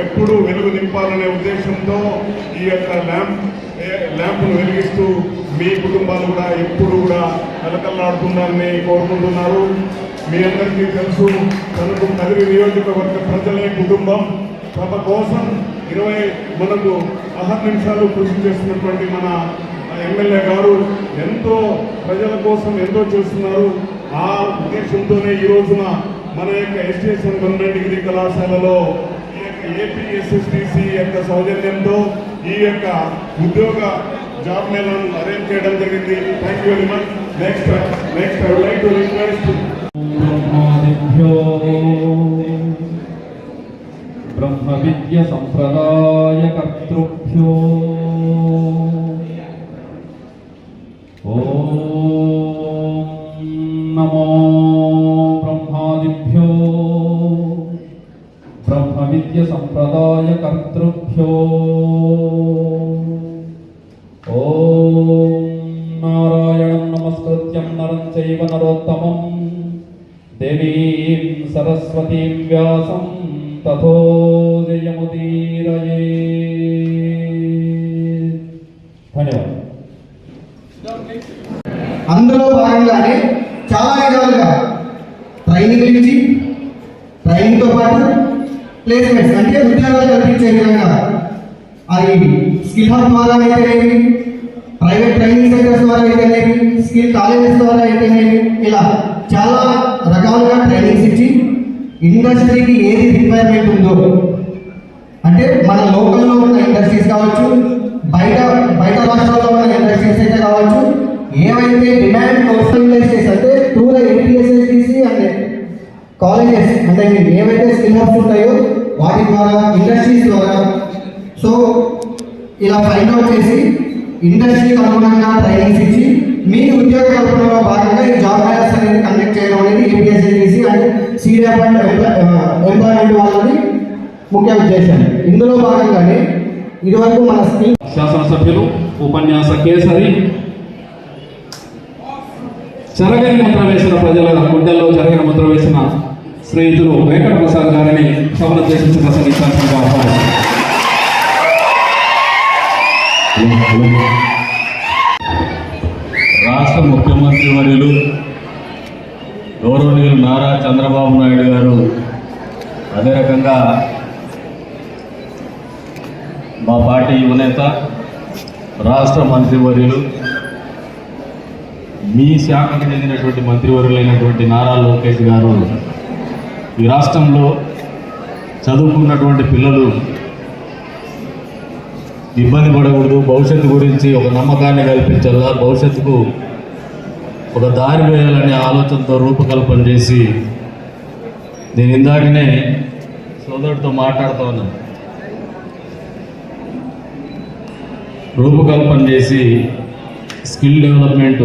ఎప్పుడు వెలుగు నింపాలనే ఉద్దేశంతో ఈ యొక్క ల్యాంప్ ఏ- ల్యాంపును వెలిగిస్తూ మీ కుటుంబాలు కూడా ఎప్పుడు కూడా కలకల్లాడుతున్నారని కోరుకుంటున్నారు. మీ అందరికీ తెలుసు తనకు నగరి నియోజకవర్గ ప్రజలే కుటుంబం. తమ కోసం ఇరవై మనకు పదహారు నిమిషాలు కృషి చేస్తున్నటువంటి మన ఎమ్మెల్యే గారు ఎంతో ప్రజల కోసం ఎంతో చేస్తున్నారు. ఆ ఉద్దేశంతోనే ఈ రోజున మన యొక్క ఎస్టేషన్ గవర్నమెంట్ డిగ్రీ కళాశాలలో ఈ యొక్క ఏపీఎస్ఎస్డిసి యొక్క సౌజన్యంతో ఈ యొక్క ఉద్యోగ జాబ్ మేళను అరేంజ్ చేయడం జరిగింది. Thank you very much next next I like to request బ్రహ్మ విద్య సంప్రదాయ కర్తృభ్యో అందులో భాగంగానే చాలా విధాలుగా ట్రైనింగ్ ఇచ్చి ట్రైనింగ్తో పాటు ప్లేస్మెంట్స్ అంటే ఉద్యోగాలు కల్పించే విధంగా. అది స్కిల్ హబ్ ద్వారా అయితేనేమి ప్రైవేట్ ట్రైనింగ్ సెంటర్స్ ద్వారా అయితేనేమి స్కిల్ కాలేజెస్ ద్వారా అయితేనేమి ఇలా చాలా రకాలుగా ట్రైనింగ్స్ ఇచ్చి ఇండస్ట్రీకి ఏది రిక్వైర్మెంట్ ఉందో అంటే మన లోకల్లో ఉన్న ఇండస్ట్రీస్ కావచ్చు బయట బయట రాష్ట్రాల్లో ఉన్న ఇండస్ట్రీస్ అయితే కావచ్చు ఏవైతే డిమాండ్ కోసం అంటే టూ ద అంటే అండ్ కాలేజెస్ అంటే మీకు ఏవైతే స్కిల్ హబ్స్ ఉంటాయో వాటి ద్వారా ఇండస్ట్రీస్ ద్వారా. సో ఇలా ఫైండ్ అవుట్ చేసి ఇండస్ట్రీకి అనుగుణంగా ట్రైనింగ్స్ ఇచ్చి మీ ఉద్యోగ కల్పనలో భాగంగా ఈ జాబ్ ఫైర్స్ అనేది కండక్ట్ చేయడం అనేది ఏపీఎస్ఎస్టీసీ అండ్ సీరియప్ అండ్ ఎంప్లాయ్మెంట్ వాళ్ళని ముఖ్య ఉద్దేశం. ఇందులో భాగంగానే ఇదివరకు మన స్కిల్ శాసనసభ్యులు ఉపన్యాస కేసరి చెరగని ముద్ర వేసిన ప్రజల గుండెల్లో చెరగని ముద్ర వేసిన స్నేహితులు వెంకట ప్రసాద్ గారిని సభలు చేసిన ప్రసంగించాల్సిందిగా రాష్ట్ర ముఖ్యమంత్రి వర్యులు గౌరవనీయులు నారా చంద్రబాబు నాయుడు గారు అదే రకంగా మా పార్టీ యువనేత రాష్ట్ర మంత్రివర్యులు మీ శాఖకు చెందినటువంటి మంత్రివర్యులైనటువంటి నారా లోకేష్ గారు ఈ రాష్ట్రంలో చదువుకున్నటువంటి పిల్లలు ఇబ్బంది పడకూడదు భవిష్యత్తు గురించి ఒక నమ్మకాన్ని కల్పించాలా? భవిష్యత్తుకు ఒక దారి వేయాలనే ఆలోచనతో రూపకల్పన చేసి నేను ఇందాకనే సోదరుడితో మాట్లాడుతూ ఉన్నాను రూపకల్పన చేసి స్కిల్ డెవలప్మెంట్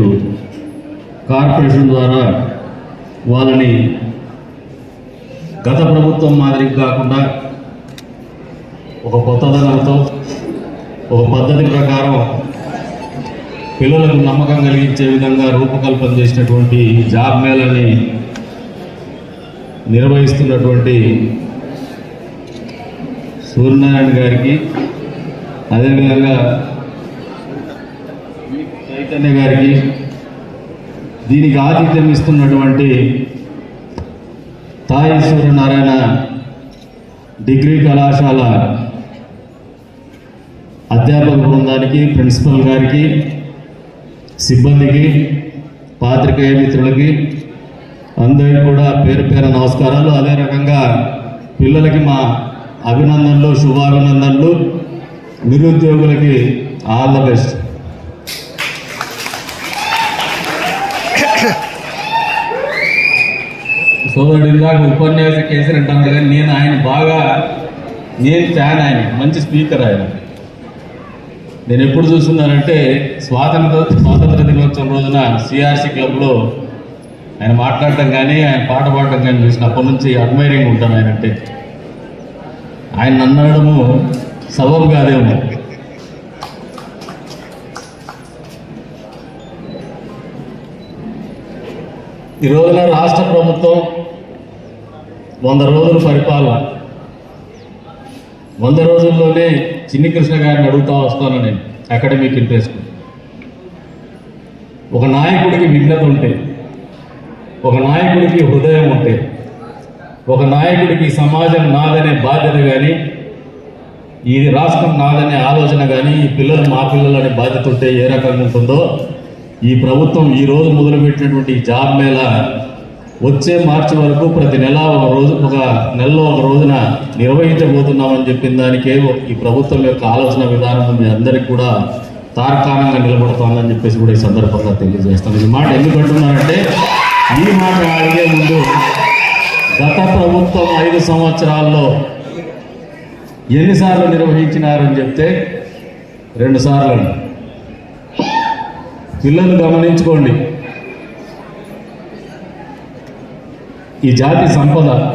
కార్పొరేషన్ ద్వారా వాళ్ళని గత ప్రభుత్వం మాదిరి కాకుండా ఒక కొత్తదనంతో ఒక పద్ధతి ప్రకారం పిల్లలకు నమ్మకం కలిగించే విధంగా రూపకల్పన చేసినటువంటి జాబ్ మేళని నిర్వహిస్తున్నటువంటి సూర్యనారాయణ గారికి అదేవిధంగా చైతన్య గారికి దీనికి ఆతిథ్యం ఇస్తున్నటువంటి తాయేశ్వర నారాయణ డిగ్రీ కళాశాల అధ్యాపక బృందానికి ప్రిన్సిపల్ గారికి సిబ్బందికి పాత్రికేయ మిత్రులకి అందరికీ కూడా పేరు పేరు నమస్కారాలు. అదే రకంగా పిల్లలకి మా అభినందనలు శుభాభినందనలు. నిరుద్యోగులకి ఆల్ ద బెస్ట్. సోదరుడు ఇందాక ఉపన్యాస కేసరి అంటాను కానీ నేను ఆయన బాగా నేను ఫ్యాన్ ఆయన మంచి స్పీకర్ ఆయన. నేను ఎప్పుడు చూస్తున్నానంటే స్వాతంత్ర స్వాతంత్ర దినోత్సవం రోజున సిఆర్సీ క్లబ్లో ఆయన మాట్లాడటం కానీ ఆయన పాట పాడటం కానీ చూసినప్పటి నుంచి అడ్మైరింగ్ ఉంటాను ఆయన అంటే. ఆయన అన్నడము సబబు కాదేమో ఈ రోజున రాష్ట్ర ప్రభుత్వం వంద రోజులు పరిపాలన. వంద రోజుల్లోనే చిన్ని కృష్ణ గారిని అడుగుతా వస్తాను నేను అకాడమిక్ ఇంట్రెస్ట్. ఒక నాయకుడికి విఘ్నత ఉంటే ఒక నాయకుడికి హృదయం ఉంటే ఒక నాయకుడికి సమాజం నాదనే బాధ్యత కానీ ఈ రాష్ట్రం నాదనే ఆలోచన కానీ ఈ పిల్లలు మా పిల్లలు అనే బాధ్యత ఉంటే ఏ రకంగా ఉంటుందో ఈ ప్రభుత్వం ఈ రోజు మొదలుపెట్టినటువంటి జాబ్ మేళ వచ్చే మార్చి వరకు ప్రతి నెల ఒక రోజు ఒక నెలలో ఒక రోజున నిర్వహించబోతున్నామని చెప్పిన దానికే ఈ ప్రభుత్వం యొక్క ఆలోచన విధానం మీ అందరికీ కూడా తార్కాణంగా నిలబడుతోందని చెప్పేసి కూడా ఈ సందర్భంగా తెలియజేస్తాను. ఈ మాట ఎందుకు అంటున్నానంటే ఈ మాట అడిగే ముందు గత ప్రభుత్వం ఐదు సంవత్సరాల్లో ఎన్నిసార్లు నిర్వహించినారని చెప్తే రెండుసార్లు పిల్లలు గమనించుకోండి. ఈ జాతి సంపద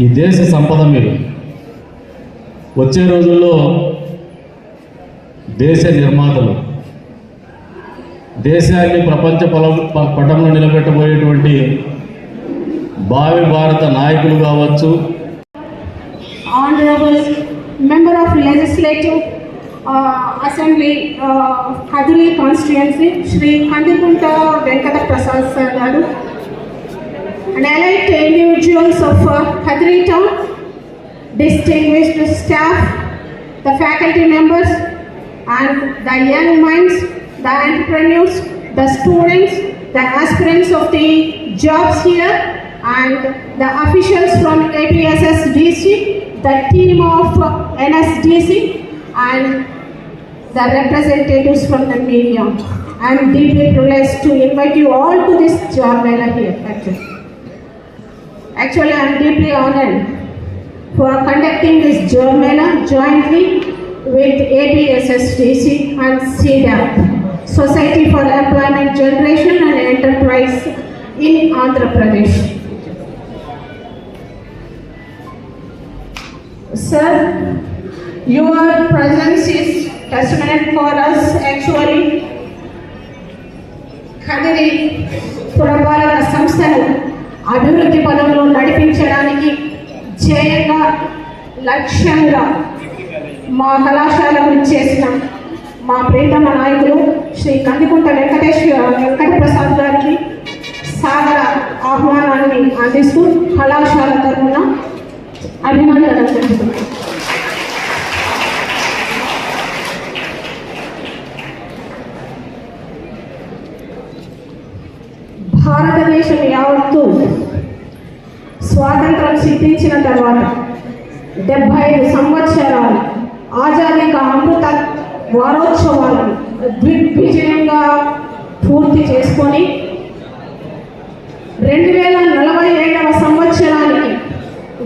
ఈ దేశ సంపద మీరు. వచ్చే రోజుల్లో దేశ నిర్మాతలు దేశాన్ని ప్రపంచ పొల ప- పటంలో నిలబెట్టబోయేటువంటి భావి భారత నాయకులు కావచ్చు. Honorable Member of Legislative Uh, assembly హదులే uh, Constituency, Sri Kandikunta Venkata Prasad sir and and elite individuals of హదిలీ town, distinguished staff, the faculty members, and the young minds, the entrepreneurs, the students, the aspirants of the jobs here, and the officials from APSSDC, the team of NSDC, and the representatives from the media. I am deeply privileged to invite you all to this job here, actually. I am deeply honored for conducting this job jointly with APSSDC and CDAP, Society for Employment Generation and Enterprise in Andhra Pradesh. Sir, your presence is testament for us actually. Kadiri పురపాలక సంస్థను అభివృద్ధి పదంలో నడిపించడానికి జయంగా లక్ష్యంగా మా కళాశాలకు చేసిన మా ప్రియతమ నాయకులు శ్రీ కందికుంట వెంకటేశ్వర వెంకటప్రసాద్ గారికి సాగర ఆహ్వానాన్ని అందిస్తూ కళాశాల తరఫున అభినందనలు తెలుపుతున్నాను యావత్తు స్వాతంత్రం సిద్ధించిన తర్వాత డెబ్బై ఐదు సంవత్సరాలు ఆజాదీక అమృత వారోత్సవాలను దిగ్విజయంగా పూర్తి చేసుకొని రెండు వేల నలభై ఏడవ సంవత్సరానికి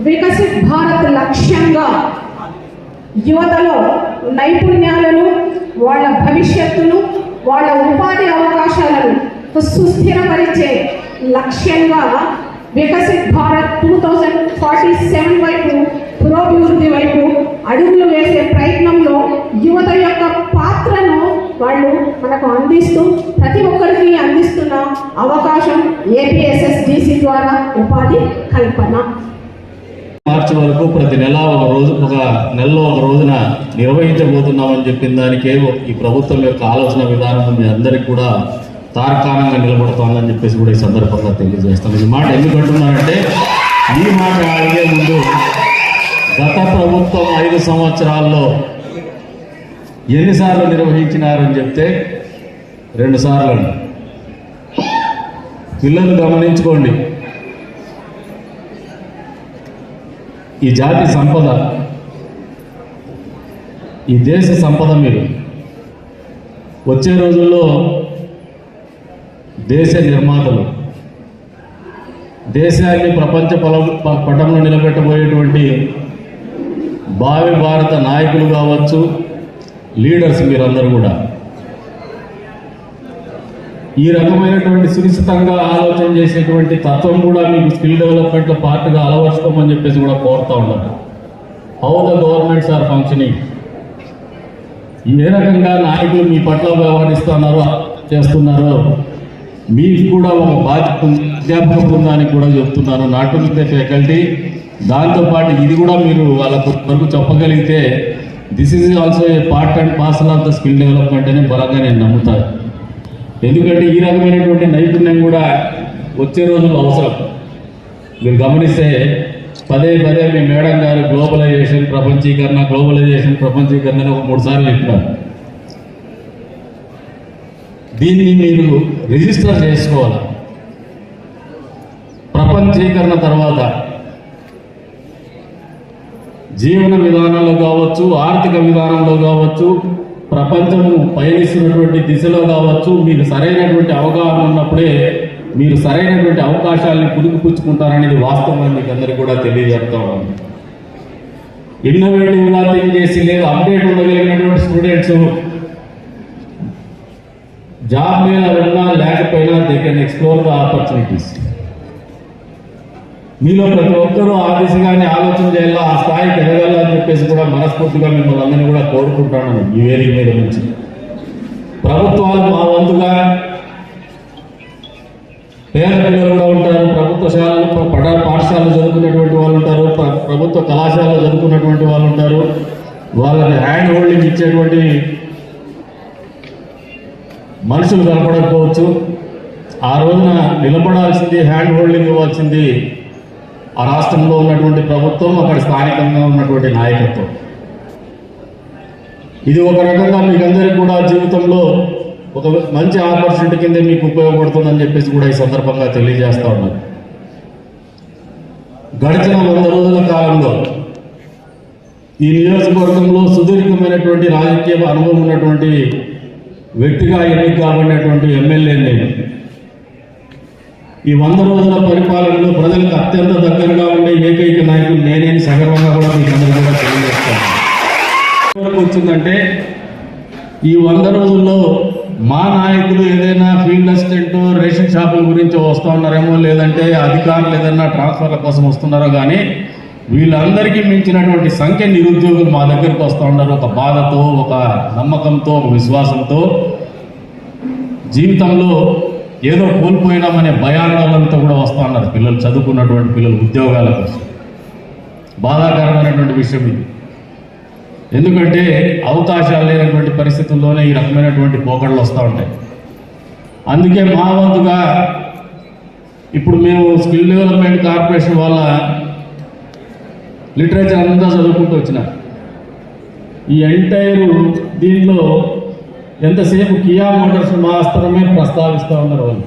వికసిత్ భారత్ లక్ష్యంగా యువతలో నైపుణ్యాలను వాళ్ళ భవిష్యత్తును వాళ్ళ ఉపాధి అవకాశాలను సుస్థిరపరిచే లక్ష్యంగా Viksit Bharat two thousand forty seven వైపు పురోభివృద్ధి వైపు అడుగులు వేసే ప్రయత్నంలో యువత యొక్క పాత్రను వాళ్ళు మనకు అందిస్తూ ప్రతి ఒక్కరికి అందిస్తున్న అవకాశం ఏపీఎస్ఎస్డిసి ద్వారా ఉపాధి కల్పన. మార్చి వరకు ప్రతి నెల ఒక రోజు ఒక నెలలో ఒక రోజున నిర్వహించబోతున్నామని చెప్పిన దానికే ఈ ప్రభుత్వం యొక్క ఆలోచన విధానం మీ అందరికీ కూడా తార్కాణంగా నిలబడుతోందని చెప్పేసి కూడా ఈ సందర్భంగా తెలియజేస్తాం. ఈ మాట ఎందుకంటున్నానంటే ఈ మాట అడిగే ముందు గత ప్రభుత్వం ఐదు సంవత్సరాల్లో ఎన్నిసార్లు నిర్వహించినారని చెప్తే రెండు సార్లు పిల్లలు గమనించుకోండి. ఈ జాతి సంపద ఈ దేశ సంపద మీరు వచ్చే రోజుల్లో దేశ నిర్మాతలు. దేశాన్ని ప్రపంచ పొల ప- పటంలో నిలబెట్టబోయేటువంటి భావి భారత నాయకులు కావచ్చు లీడర్స్ మీరందరూ కూడా. ఈ రకమైనటువంటి సునిశ్చితంగా ఆలోచన చేసేటువంటి తత్వం కూడా మీకు స్కిల్ డెవలప్మెంట్లో పార్ట్గా అలవర్చుకోమని చెప్పేసి కూడా కోరుతూ ఉన్నారు how the governments are functioning ఏ రకంగా నాయకులు మీ పట్ల వ్యవహరిస్తున్నారో చేస్తున్నారో మీకు కూడా ఒక బాధ్యత అధ్యాపక బృందానికి కూడా చెప్తున్నాను. నాట్ ఓన్లీ ద ఫ్యాకల్టీ దాంతోపాటు ఇది కూడా మీరు వాళ్ళకు వరకు చెప్పగలిగితే this is also a part and parcel of the skill development అని బలంగా నేను నమ్ముతాను ఎందుకంటే ఈ రకమైనటువంటి నైపుణ్యం కూడా వచ్చే రోజుల్లో అవసరం. మీరు గమనిస్తే పదే పదే మీ మేడం గారు గ్లోబలైజేషన్ ప్రపంచీకరణ గ్లోబలైజేషన్ ప్రపంచీకరణ అని ఒక మూడు సార్లు చెప్పినారు. దీన్ని మీరు రిజిస్టర్ చేసుకోవాలి? ప్రపంచీకరణ తర్వాత జీవన విధానంలో కావచ్చు ఆర్థిక విధానంలో కావచ్చు ప్రపంచము పయనిస్తున్నటువంటి దిశలో కావచ్చు మీకు సరైనటువంటి అవగాహన ఉన్నప్పుడే మీరు సరైనటువంటి అవకాశాలని పుదుకుపుచ్చుకుంటారనేది వాస్తవం మీకు అందరికీ కూడా తెలియజేస్తా ఉన్నాను. ఇన్నోవేటివ్గా థింక్ చేసి లేదు అప్డేట్ ఉండగలిగినటువంటి స్టూడెంట్స్ జాబ్ మీద ఉన్నా లేకపోయినా they can explore the opportunities మీలో ప్రతి ఒక్కరూ ఆ దిశగానే ఆలోచన చేయాలా? ఆ స్థాయికి ఎదగాలని చెప్పేసి కూడా మనస్ఫూర్తిగా మిమ్మల్ని అందరినీ కూడా కోరుకుంటాను ఈ వేదిక మీద నుంచి. ప్రభుత్వాలు మా వంతుగా పేద పిల్లలు కూడా ఉంటారు. ప్రభుత్వ శాలలు ప- పాఠశాలలో చదువుకున్నటువంటి వాళ్ళు ఉంటారు. ప్రభుత్వ కళాశాలలో చదువుకున్నటువంటి వాళ్ళు ఉంటారు. వాళ్ళని హ్యాండ్ హోల్డింగ్ ఇచ్చేటువంటి మనుషులు కనపడకపోవచ్చు. ఆ రోజున నిలబడాల్సింది హ్యాండ్ హోల్డింగ్ ఇవ్వాల్సింది ఆ రాష్ట్రంలో ఉన్నటువంటి ప్రభుత్వం అక్కడ స్థానికంగా ఉన్నటువంటి నాయకత్వం. ఇది ఒక రకంగా మీకు అందరికీ కూడా జీవితంలో ఒక మంచి ఆపర్చునిటీ కింద మీకు ఉపయోగపడుతుందని చెప్పేసి కూడా ఈ సందర్భంగా తెలియజేస్తా ఉన్నాను. గడిచిన వంద రోజుల కాలంలో ఈ నియోజకవర్గంలో సుదీర్ఘమైనటువంటి రాజకీయ అనుభవం ఉన్నటువంటి వ్యక్తిగా ఎన్నిక కాబడినటువంటి ఎమ్మెల్యే నేను. ఈ వంద రోజుల పరిపాలనలో ప్రజలకు అత్యంత దగ్గరగా ఉండే ఏకైక నాయకుడు నేనేని సగర్వంగా కూడా మీకు అందరూ కూడా తెలియజేస్తాను. వరకు వచ్చిందంటే ఈ వంద రోజుల్లో మా నాయకులు ఏదైనా ఫీల్డ్ అసిస్టెంట్ రేషన్ షాపుల గురించి వస్తూ ఉన్నారేమో లేదంటే అధికారులు ఏదైనా ట్రాన్స్ఫర్ల కోసం వస్తున్నారో కానీ వీళ్ళందరికీ మించినటువంటి సంఖ్య నిరుద్యోగులు మా దగ్గరికి వస్తూ ఉన్నారు. ఒక బాధతో ఒక నమ్మకంతో ఒక విశ్వాసంతో. జీవితంలో ఏదో కోల్పోయినామనే భయాందోళనతో కూడా వస్తూ ఉన్నారు. పిల్లలు చదువుకున్నటువంటి పిల్లలు ఉద్యోగాల కోసం. బాధాకరమైనటువంటి విషయం ఇది. ఎందుకంటే అవకాశాలు లేనటువంటి పరిస్థితుల్లోనే ఈ రకమైనటువంటి పోకడలు వస్తూ ఉంటాయి. అందుకే మా వంతుగా ఇప్పుడు మేము స్కిల్ డెవలప్మెంట్ కార్పొరేషన్ వల్ల లిటరేచర్ అంతా చదువుకుంటూ వచ్చిన. ఈ ఎంటైర్ దీంట్లో ఎంతసేపు కియా మోటార్స్ మాత్రమే ప్రస్తావిస్తూ ఉన్నారు వాళ్ళు.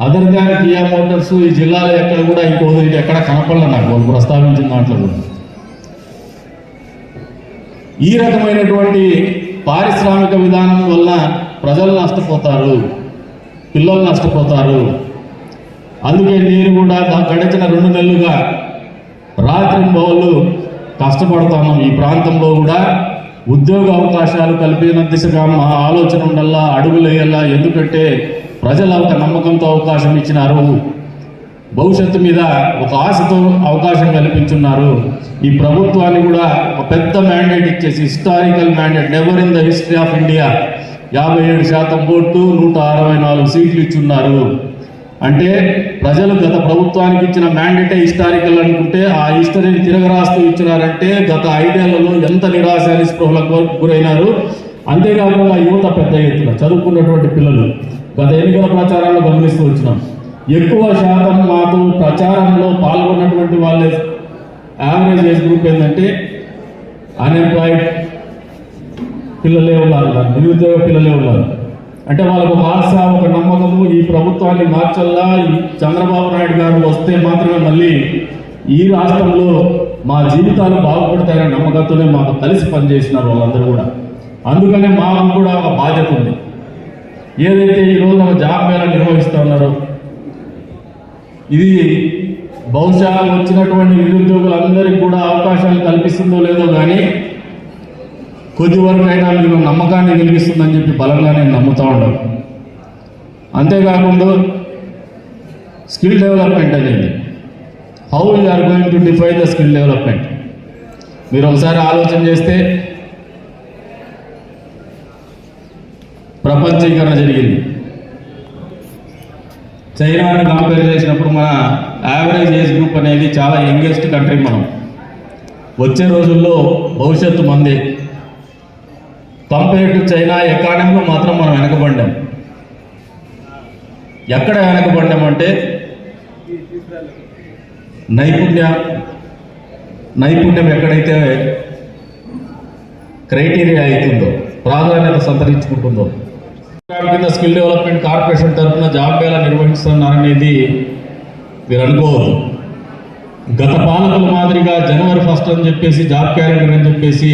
అదర్ దాన్ కియా మోటార్స్ ఈ జిల్లాలో ఎక్కడ కూడా ఇంకో ఇది ఎక్కడ కనపడలే నాకు. వాళ్ళు ప్రస్తావించిన దాంట్లో కూడా. ఈ రకమైనటువంటి పారిశ్రామిక విధానం వల్ల ప్రజలు నష్టపోతారు పిల్లలు నష్టపోతారు. అందుకే నేను కూడా గడిచిన రెండు నెలలుగా రాత్రి బౌలు ఈ ప్రాంతంలో కూడా. ఉద్యోగ అవకాశాలు కల్పిన దిశగా మా ఆలోచన ఉండల్లా అడుగులేయల్లా ఎందుకంటే ప్రజల ఒక నమ్మకంతో అవకాశం ఇచ్చినారు. భవిష్యత్తు మీద ఒక ఆశతో అవకాశం కల్పించున్నారు. ఈ ప్రభుత్వాన్ని కూడా ఒక పెద్ద మ్యాండేట్ ఇచ్చేసి historical mandate never in the history of India యాభై ఏడు శాతం ఓట్లు నూట అరవై నాలుగు సీట్లు ఇచ్చున్నారు. అంటే ప్రజలు గత ప్రభుత్వానికి ఇచ్చిన మ్యాండేటే హిస్టారికల్ అనుకుంటే ఆ హిస్టరీని తిరగరాస్తూ ఇచ్చినారంటే గత ఐదేళ్ళలో ఎంత నిరాశ నిస్పృహలకు గురైనారు. అంతేకాకుండా యువత పెద్ద ఎత్తున చదువుకున్నటువంటి పిల్లలు గత ఎన్నికల ప్రచారాల్లో గమనిస్తూ వచ్చినాం. ఎక్కువ శాతం మాకు ప్రచారంలో పాల్గొన్నటువంటి వాళ్ళే. యావరేజ్ ఏజ్ గ్రూప్ ఏంటంటే అన్ఎంప్లాయిడ్ పిల్లలే ఉన్నారు నిరుద్యోగ పిల్లలే ఉన్నారు. అంటే వాళ్ళకు ఒక ఆశ ఒక నమ్మకము ఈ ప్రభుత్వాన్ని మార్చల్లా ఈ చంద్రబాబు నాయుడు గారు వస్తే మాత్రమే మళ్ళీ ఈ రాష్ట్రంలో మా జీవితాలు బాగుపడతాయనే నమ్మకంతోనే మాకు కలిసి పనిచేసినారు వాళ్ళందరూ కూడా. అందుకనే మాకు కూడా ఒక బాధ్యత ఉంది. ఏదైతే ఈ రోజు ఒక జాబ్ మేళ నిర్వహిస్తూ ఉన్నారో ఇది బహుశా వచ్చినటువంటి నిరుద్యోగులందరికీ కూడా అవకాశాలు కల్పిస్తుందో లేదో కానీ కొద్ది వరకు అయినా మీకు నమ్మకాన్ని కలిగిస్తుందని చెప్పి బలంగా నేను నమ్ముతూ ఉన్నాను అంతేకాకుండా స్కిల్ డెవలప్మెంట్ అనేది. How you are going to define the skill development మీరు ఒకసారి ఆలోచన చేస్తే ప్రపంచీకరణ జరిగింది. చైనాని కంపేర్ చేసినప్పుడు మన యావరేజ్ ఏజ్ గ్రూప్ అనేది చాలా యంగెస్ట్ కంట్రీ మనం. వచ్చే రోజుల్లో భవిష్యత్తు మందే. కంపేర్ టు చైనా ఎకానమీలో మాత్రం మనం వెనకబడ్డాం. ఎక్కడ వెనకబడ్డాం అంటే నైపుణ్య నైపుణ్యం ఎక్కడైతే క్రైటీరియా అవుతుందో ప్రాధాన్యత సంతరించుకుంటుందో. కింద స్కిల్ డెవలప్మెంట్ కార్పొరేషన్ తరఫున జాబ్ మేళా నిర్వహిస్తున్నారనేది మీరు అనుకోవద్దు. గత పాలకుల మాదిరిగా జనవరి ఫస్ట్ అని చెప్పేసి జాబ్ క్యాలెండర్ అని చెప్పేసి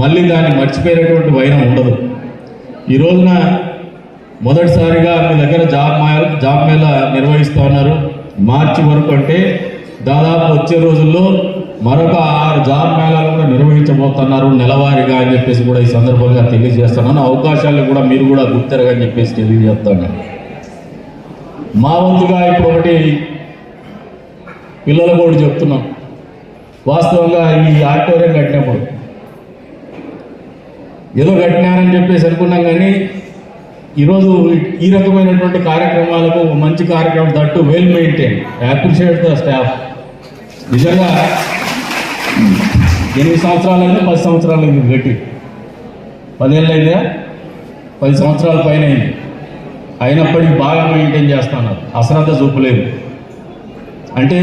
మళ్ళీ దాన్ని మర్చిపోయేటువంటి వైనం ఉండదు. ఈ రోజున మొదటిసారిగా మీ దగ్గర జాబ్ మేళ జాబ్ మేళా నిర్వహిస్తూ ఉన్నారు. మార్చి వరకు అంటే దాదాపు వచ్చే రోజుల్లో మరొక ఆరు జాబ్ మేళాలు కూడా నిర్వహించబోతున్నారు. నెలవారీగా అని చెప్పేసి కూడా ఈ సందర్భంగా తెలియజేస్తున్నాను. అవకాశాలు కూడా మీరు కూడా గుర్తెరగని చెప్పేసి తెలియజేస్తాను మా వంతుగా ఇప్పుడు ఒకటి పిల్లలు కూడా చెప్తున్నాం. వాస్తవంగా ఈ ఆడిటోరియం కట్టినప్పుడు ఏదో కట్టినారని చెప్పేసి అనుకున్నాం కానీ ఈరోజు ఈ రకమైనటువంటి కార్యక్రమాలకు మంచి కార్యక్రమం that well maintain appreciate the staff నిజంగా ఎనిమిది సంవత్సరాలైంది? పది సంవత్సరాలు గట్టి పదేళ్ళైందా? పది సంవత్సరాల పైన అయింది అయినప్పటికీ బాగా మెయింటైన్ చేస్తున్నారు. అశ్రద్ధ చూపలేదు అంటే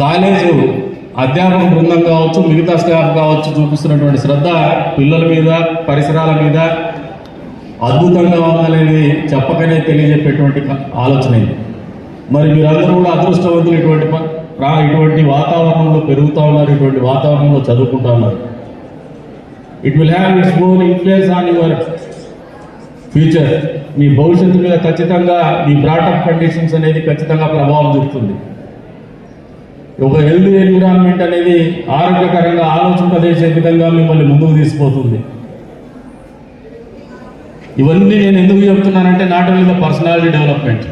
కాలేజు అధ్యాపక బృందం కావచ్చు మిగతా స్టాఫ్ కావచ్చు చూపిస్తున్నటువంటి శ్రద్ధ పిల్లల మీద పరిసరాల మీద అద్భుతంగా ఉందనేది చెప్పకనే తెలియజెప్పేటువంటి ఆలోచన ఇది. మరి మీరందరూ కూడా అదృష్టవంతులు ఇటువంటి ప- రా- ఇటువంటి వాతావరణంలో పెరుగుతూ ఉన్నారు ఇటువంటి వాతావరణంలో చదువుకుంటా ఉన్నారు. It will have its own influence on your future మీ భవిష్యత్తు మీద ఖచ్చితంగా మీ బ్రాటప్ కండిషన్స్ అనేది ఖచ్చితంగా ప్రభావం చూపుతుంది. ఒక హెల్త్ ఎన్విరాన్మెంట్ అనేది ఆరోగ్యకరంగా ఆలోచింపజేసే విధంగా మిమ్మల్ని ముందుకు తీసుకుపోతుంది. ఇవన్నీ నేను ఎందుకు చెప్తున్నానంటే not only the personality development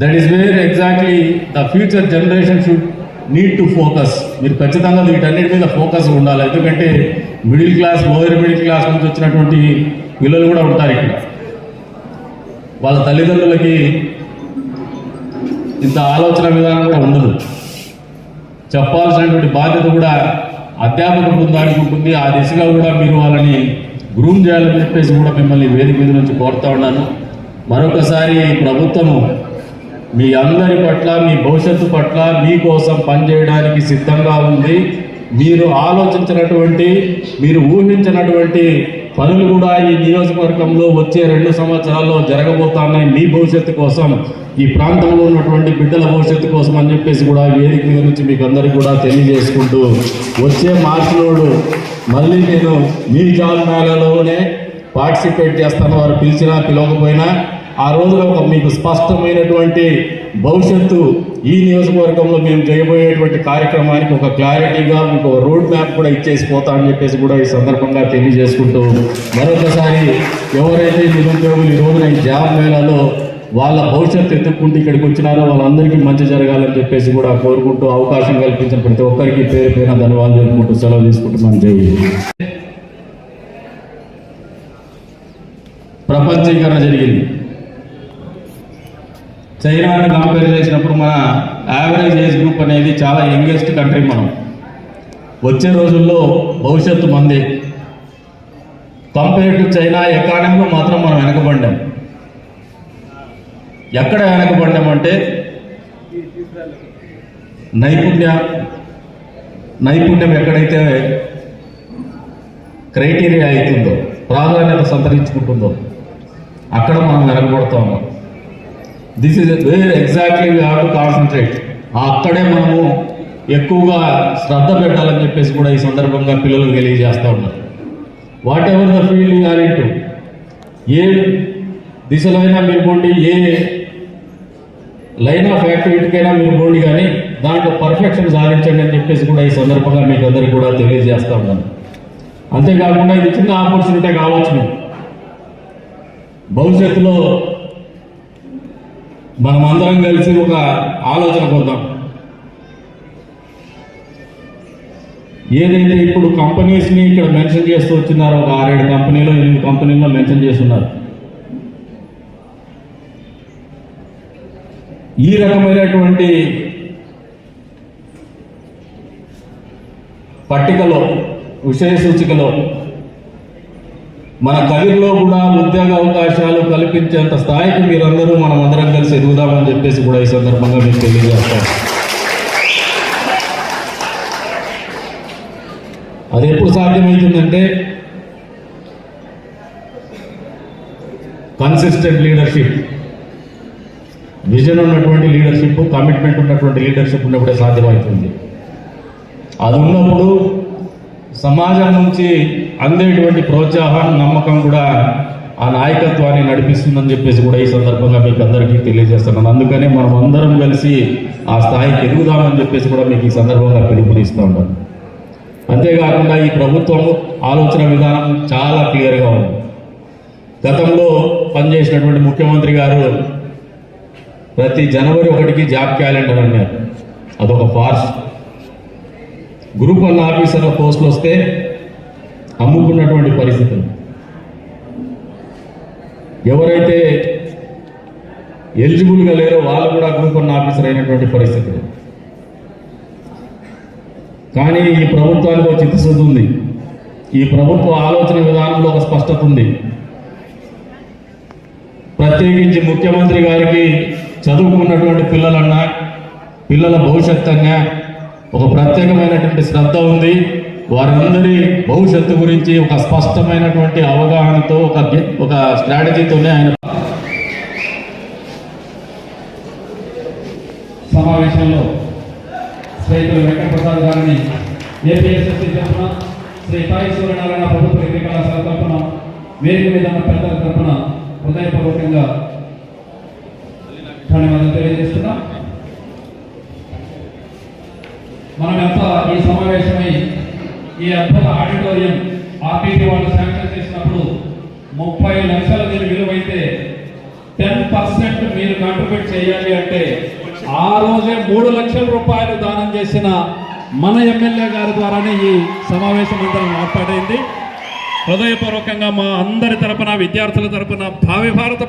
that is where exactly the future generation should need to focus మీరు ఖచ్చితంగా వీటన్నిటి మీద ఫోకస్ ఉండాలి. ఎందుకంటే middle class lower middle class నుంచి వచ్చినటువంటి పిల్లలు కూడా ఉంటారు ఇక్కడ. వాళ్ళ తల్లిదండ్రులకి ఇంత ఆలోచన విధానం కూడా ఉండదు. చెప్పాల్సినటువంటి బాధ్యత కూడా అధ్యాపక బృందానికి ఉంటుంది ఆ దిశగా కూడా మీరు వాళ్ళని గ్రూమ్ చేయాలని చెప్పేసి కూడా మిమ్మల్ని వేదిక మీద నుంచి కోరుతా ఉన్నాను. మరొకసారి ఈ ప్రభుత్వము మీ అందరి పట్ల మీ భవిష్యత్తు పట్ల మీకోసం పనిచేయడానికి సిద్ధంగా ఉంది. మీరు ఆలోచించినటువంటి మీరు ఊహించినటువంటి పనులు కూడా ఈ నియోజకవర్గంలో వచ్చే రెండు సంవత్సరాల్లో జరగబోతున్నాయి మీ భవిష్యత్తు కోసం ఈ ప్రాంతంలో ఉన్నటువంటి బిడ్డల భవిష్యత్తు కోసం అని చెప్పేసి కూడా వేదిక మీద నుంచి మీకు అందరికీ కూడా తెలియజేసుకుంటూ వచ్చే మార్చిలోడు మళ్ళీ నేను మీ జాబ్ మేళలోనే పార్టిసిపేట్ చేస్తాను. వారు పిలిచినా పిలవకపోయినా ఆ రోజున ఒక మీకు స్పష్టమైనటువంటి భవిష్యత్తు ఈ నియోజకవర్గంలో మేము చేయబోయేటువంటి కార్యక్రమానికి ఒక క్లారిటీగా మీకు రోడ్ మ్యాప్ కూడా ఇచ్చేసి పోతా అని చెప్పేసి కూడా ఈ సందర్భంగా తెలియజేసుకుంటూ మరొకసారి ఎవరైతే నిరుద్యోగులు ఈ రోజున ఈ జాబ్ మేళాలో వాళ్ళ భవిష్యత్తు ఎత్తుక్కుంటూ ఇక్కడికి వచ్చినారో వాళ్ళందరికీ మంచి జరగాలని చెప్పేసి కూడా కోరుకుంటూ అవకాశం కల్పించిన ప్రతి ఒక్కరికి పేరు పైన ధన్యవాదాలు తెలుపుకుంటూ సెలవు తీసుకుంటున్నాను. జై ప్రపంచీకరణ జరిగింది. చైనాని కంపేర్ చేసినప్పుడు మన యావరేజ్ ఏజ్ గ్రూప్ అనేది చాలా యంగెస్ట్ కంట్రీ మనం. వచ్చే రోజుల్లో భవిష్యత్తు మంది. కంపేర్ టు చైనా ఎకానమీలో మాత్రం మనం వెనకబడ్డాం. ఎక్కడ వెనకబడ్డామంటే నైపుణ్య నైపుణ్యం ఎక్కడైతే క్రైటీరియా అవుతుందో ప్రాధాన్యత సంతరించుకుంటుందో అక్కడ మనం వెనకబడుతూ ఉన్నాం. This is where exactly we have to concentrate అక్కడే మనము ఎక్కువగా శ్రద్ధ పెట్టాలని చెప్పేసి కూడా ఈ సందర్భంగా పిల్లలకు తెలియజేస్తూ ఉన్నారు. Whatever the field are into ఏ దిశలో అయినా మీరు పోండి ఏ లైన్ ఆఫ్ యాక్టివిటీకైనా మీరు పోండి కానీ దాంట్లో పర్ఫెక్షన్ సాధించండి అని చెప్పేసి కూడా ఈ సందర్భంగా మీకు అందరికీ కూడా తెలియజేస్తూ ఉన్నాను. అంతేకాకుండా ఇది చిన్న ఆపర్చునిటీ కావచ్చు భవిష్యత్తులో మనం అందరం కలిసి ఒక ఆలోచన పొందాం ఏదైతే ఇప్పుడు కంపెనీస్ని ఇక్కడ మెన్షన్ చేస్తూ వచ్చినారో ఒక ఆరేడు కంపెనీలో ఎనిమిది కంపెనీల్లో మెన్షన్ చేస్తున్నారు. ఈ రకమైనటువంటి పట్టికలో విషయ సూచికలో మన కదిరిలో కూడా ఉద్యోగ అవకాశాలు కల్పించేంత స్థాయికి మీరందరూ మనం అందరం కలిసి ఎదుగుదామని చెప్పేసి కూడా ఈ సందర్భంగా మీకు తెలియజేస్తాను అది ఎప్పుడు సాధ్యమవుతుందంటే కన్సిస్టెంట్ లీడర్షిప్ విజన్ ఉన్నటువంటి లీడర్షిప్ కమిట్మెంట్ ఉన్నటువంటి లీడర్షిప్ ఉన్నప్పుడే సాధ్యమవుతుంది. అది ఉన్నప్పుడు సమాజం నుంచి అందేటువంటి ప్రోత్సాహం నమ్మకం కూడా ఆ నాయకత్వాన్ని నడిపిస్తుందని చెప్పేసి కూడా ఈ సందర్భంగా మీకు అందరికీ తెలియజేస్తున్నాను. అందుకనే మనం అందరం కలిసి ఆ స్థాయికి ఎదుగుదామని చెప్పేసి కూడా మీకు ఈ సందర్భంగా పిలుపునిస్తూ ఉంటాను అంతేకాకుండా ఈ ప్రభుత్వం ఆలోచన విధానం చాలా క్లియర్గా ఉంది. గతంలో పనిచేసినటువంటి ముఖ్యమంత్రి గారు ప్రతి జనవరి ఒకటికి జాబ్ క్యాలెండర్ అన్నారు. అదొక ఫార్స్ గ్రూప్ వన్ ఆఫీసర్ పోస్టులు వస్తే అమ్ముకున్నటువంటి పరిస్థితులు. ఎవరైతే ఎలిజిబుల్గా లేరో వాళ్ళు కూడా గ్రూప్ వన్ ఆఫీసర్ అయినటువంటి పరిస్థితులు. కానీ ఈ ప్రభుత్వానికి ఒక చిత్తశుద్ధి ఉంది. ఈ ప్రభుత్వ ఆలోచన విధానంలో ఒక స్పష్టత ఉంది. ప్రత్యేకించి ముఖ్యమంత్రి గారికి చదువుకున్నటువంటి పిల్లలన్నా పిల్లల భవిష్యత్తు అన్నా ఒక ప్రత్యేకమైనటువంటి శ్రద్ధ ఉంది. వారందరి భవిష్యత్తు గురించి ఒక స్పష్టమైనటువంటి అవగాహనతో ఒక ఒక స్ట్రాటజీతోనే ఆయన సమావేశంలో శ్రీయులు వెంకటప్రసాద్ గారిని ఏపీఎస్ఎస్సీ తరఫున శ్రీ తాయి సూర్యనారాయణ ప్రభుత్వ డిగ్రీ కళాశాల తరఫున వేదిక మీద ఉన్న పెద్దల తరఫున హృదయపూర్వకంగా ధన్యవాదాలు తెలియజేస్తున్నాం. మనం ఎంత ఈ సమావేశమై ఈ అద్భుత ఆడిటోరియం ఆర్టీటీ వాళ్ళు శాంక్షన్ చేసినప్పుడు ముప్పై లక్షల దీని విలువైతే టెన్ పర్సెంట్ మీరు కాంట్రిబ్యూట్ చేయాలి అంటే ఆ రోజే మూడు లక్షల రూపాయలు దానం చేసిన మన ఎమ్మెల్యే గారి ద్వారానే ఈ సమావేశం అందరం ఏర్పాటైంది. హృదయపూర్వకంగా మా అందరి తరపున విద్యార్థుల తరపున భావి భారత